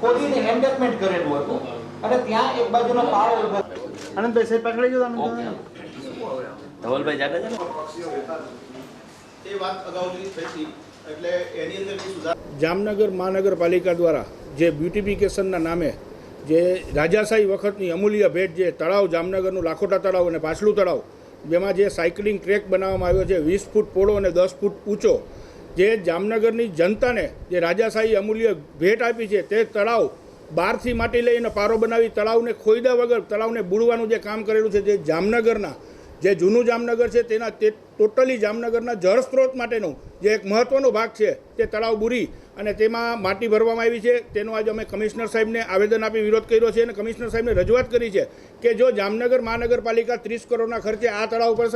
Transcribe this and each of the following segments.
ખોદીને હેન્ડમેન્ટ કરેલું હતું. અને ત્યાં એક બાજુનો પાળો ઊભો આનંદભાઈ સાહેબ પકડી ગયો. ધવલભાઈ જાડેજા છે એ વાત અગાઉથી થઈ હતી એટલે એની અંદર સુધાર જામનગર મહાનગરપાલિકા દ્વારા જે બ્યુટિફિકેશનના નામે જે રાજાશાહી વખતની અમૂલ્ય ભેટ જે તળાવ જામનગરનું લાખોટા તળાવ અને પાછલું તળાવ જેમાં જે સાયકલિંગ ટ્રેક બનાવવામાં આવ્યો છે વીસ ફૂટ પોળો અને દસ ફૂટ ઊંચો જે જામનગરની જનતાને જે રાજાશાહી અમૂલ્ય ભેટ આપી છે તે તળાવ બહારથી માટી લઈને પારો બનાવી તળાવને ખોઈદા વગર તળાવને બુડવાનું જે કામ કરેલું છે જે જામનગરના જે જૂનું જામનગર છે તેના તે ટોટલી જામનગરના જળ સ્ત્રોત માટેનું જે એક મહત્ત્વનો ભાગ છે તે તળાવ બુરી અને તેમાં માટી ભરવામાં આવી છે. તેનો આજે અમે કમિશનર સાહેબને આવેદન આપી વિરોધ કર્યો છે અને કમિશનર સાહેબને રજૂઆત કરી છે કે જો જામનગર મહાનગરપાલિકા ત્રીસ કરોડના ખર્ચે આ તળાવ પર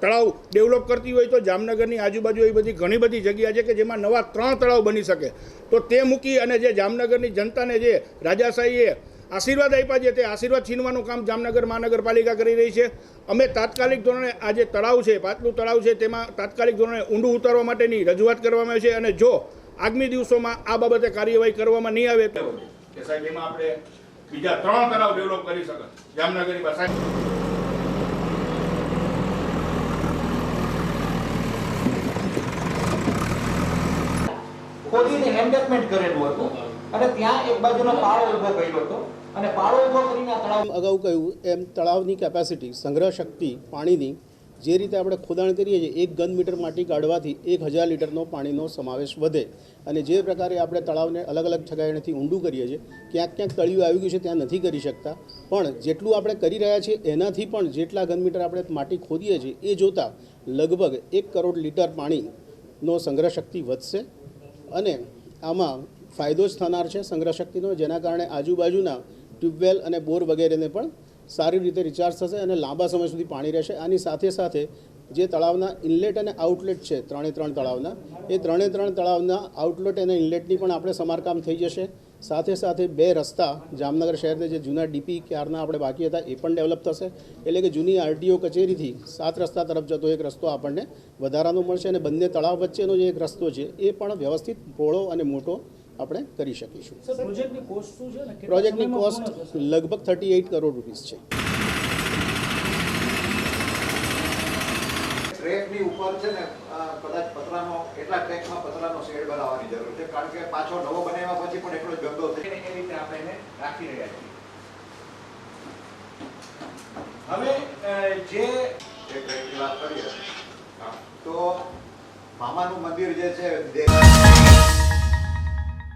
તળાવ ડેવલપ કરતી હોય તો જામનગરની આજુબાજુ એવી બધી ઘણી બધી જગ્યા છે કે જેમાં નવા ત્રણ તળાવ બની શકે. તો તે મૂકી અને જે જામનગરની જનતાને જે રાજાશાહીએ આશીર્વાદ આપ્યા છે. તે આશીર્વાદ છીનવાનું કામ જામનગર મહાનગરપાલિકા કરી રહી છે. અમે તાત્કાલિક ધોરણે આ જે તળાવ છે પાતળું તળાવ છે તેમાં તાત્કાલિક ધોરણે ઊંડું ઉતારવા માટેની રજૂઆત કરવામાં આવી છે અને જો આગામી દિવસોમાં આ બાબતે કાર્યવાહી કરવામાં નહીં આવે તો કે સાહેબ એમાં આપણે બીજા ત્રણ તળાવ ડેવલપ કરી શકે જામનગરની પાસે ખોદીને હેન્ડેપમેન્ટ કરેલું હતું. અને ત્યાં એક બાજુનો પાળો ઊભો કર્યો હતો અને પાળો ઊભો કરીને તળાવ અગાઉ કહ્યું એમ તળાવની કેપેસિટી સંગ્રહ શક્તિ, પાણીની જે રીતે આપણે ખોદાણ કરીએ છીએ, એક ઘન મીટર માટી કાઢવાથી એક હજાર લીટરનો પાણીનો સમાવેશ વધે. અને જે પ્રકારે આપણે તળાવને અલગ અલગ ઠગાણીથી ઊંડું કરીએ છીએ, ક્યાંક ક્યાંક તળિયું આવી ગયું છે, ત્યાં નથી કરી શકતા. પણ જેટલું આપણે કરી રહ્યા છીએ, એનાથી પણ જેટલા ઘન મીટર આપણે માટી ખોદીએ છીએ, એ જોતાં લગભગ એક કરોડ લીટર પાણીનો સંગ્રહ શક્તિ વધશે. અને આમાં ફાયદો જ થનાર છે સંગ્રહ શક્તિનો જેના કારણે આજુબાજુના ટ્યુબવેલ અને બોર વગેરેને પણ સારી રીતે રિચાર્જ થશે અને લાંબા સમય સુધી પાણી રહેશે. આની સાથે સાથે જે તળાવના ઇનલેટ અને આઉટલેટ છે, ત્રણે ત્રણ તળાવના, એ ત્રણે ત્રણ તળાવના આઉટલેટ અને ઇનલેટની પણ આપણે સમારકામ થઈ જશે. સાથે સાથે બે રસ્તા જામનગર શહેરને, જે જૂના ડીપી ક્યારના આપણે બાકી હતા, એ પણ ડેવલપ થશે. એટલે કે જૂની આરટીઓ કચેરીથી સાત રસ્તા તરફ જતો એક રસ્તો આપણને વધારાનો મળશે અને બંને તળાવ વચ્ચેનો જે એક રસ્તો છે, એ પણ વ્યવસ્થિત પહોળો અને મોટો આપણે કરી શકીશું. પ્રોજેક્ટની કોસ્ટ શું છે ને કેટલા પ્રોજેક્ટની સમયમાં કોસ્ટ પૂર્ણ થશે? લગભગ થર્ટી એઇટ કરોડ રૂપીસ છે ટ્રેકની ઉપર છે ને કદાચ પતરાનો એટલા ટ્રેકમાં પતરાનો શેડ બનાવવાની જરૂર છે કારણ કે પાછો નવો બનાવ્યા પછી પણ એટલો જ ગંદો થઈ એ રીતે આપણે એને રાખી રહ્યા છીએ. હવે જે ટ્રેકની વાત કરીએ તો મામાનું મંદિર જે છે દે